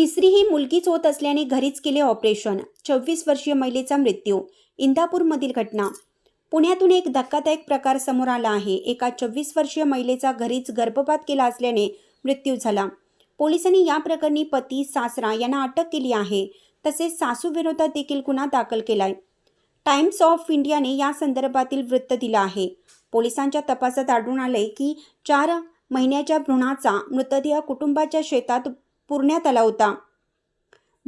तिसरी ही मुलगीच होत असल्याने घरीच केले ऑपरेशन. चोवीस वर्षीय महिलेचा मृत्यू. इंदापूरमधील घटना. पुण्यातून एक धक्कादायक प्रकार समोर आला आहे. एका चोवीस वर्षीय महिलेचा घरीच गर्भपात केला असल्याने मृत्यू झाला. पोलिसांनी या प्रकरणी पती सासरा यांना अटक केली आहे. तसेच सासूविरोधात देखील गुन्हा दाखल केलाय. टाइम्स ऑफ इंडियाने या संदर्भातील वृत्त दिलं आहे. पोलिसांच्या तपासात आढळून आले की चार महिन्याच्या भ्रूणाचा मृतदेह कुटुंबाच्या शेतात पुरण्यात आला होता.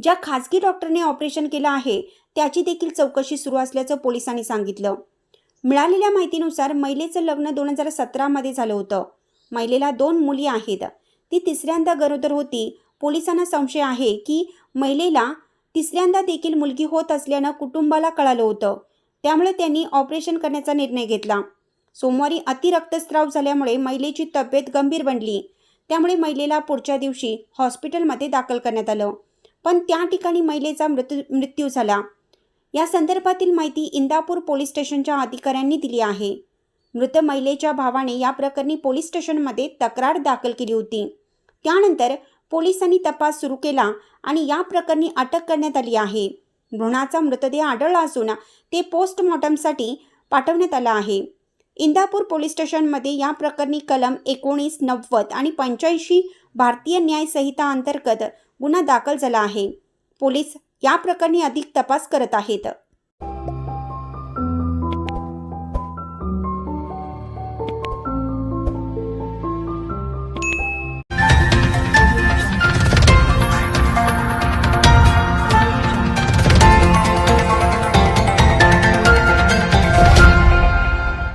ज्या खासगी डॉक्टरने ऑपरेशन केलं आहे त्याची देखील चौकशी सुरू असल्याचं पोलिसांनी सांगितलं. मिळालेल्या माहितीनुसार महिलेचं लग्न दोन हजार सतरामध्ये झालं होतं. महिलेला दोन मुली आहेत. ती तिसऱ्यांदा गरोदर होती. पोलिसांना संशय आहे की महिलेला तिसऱ्यांदा देखील मुलगी होत असल्यानं कुटुंबाला कळालं होतं. त्यामुळे त्यांनी ऑपरेशन करण्याचा निर्णय घेतला. सोमवारी अतिरक्तस्राव झाल्यामुळे महिलेची तब्येत गंभीर बनली. त्यामुळे महिलेला पुढच्या दिवशी हॉस्पिटलमध्ये दाखल करण्यात आलं. पण त्या ठिकाणी महिलेचा मृत्यू मृत्यू झाला. या संदर्भातील माहिती इंदापूर पोलीस स्टेशनच्या अधिकाऱ्यांनी दिली आहे. मृत महिलेच्या भावाने या प्रकरणी पोलीस स्टेशनमध्ये तक्रार दाखल केली होती. त्यानंतर पोलिसांनी तपास सुरू केला आणि या प्रकरणी अटक करण्यात आली आहे. भ्रूणाचा मृतदेह आढळला असून ते पोस्टमॉर्टमसाठी पाठवण्यात आलं आहे. इंदापूर पोलीस स्टेशनमध्ये या प्रकरणी कलम एकोणीस नव्वद आणि पंच्याऐंशी भारतीय न्याय संहिता अंतर्गत गुन्हा दाखल झाला आहे. पोलीस या प्रकरणी अधिक तपास करत आहेत.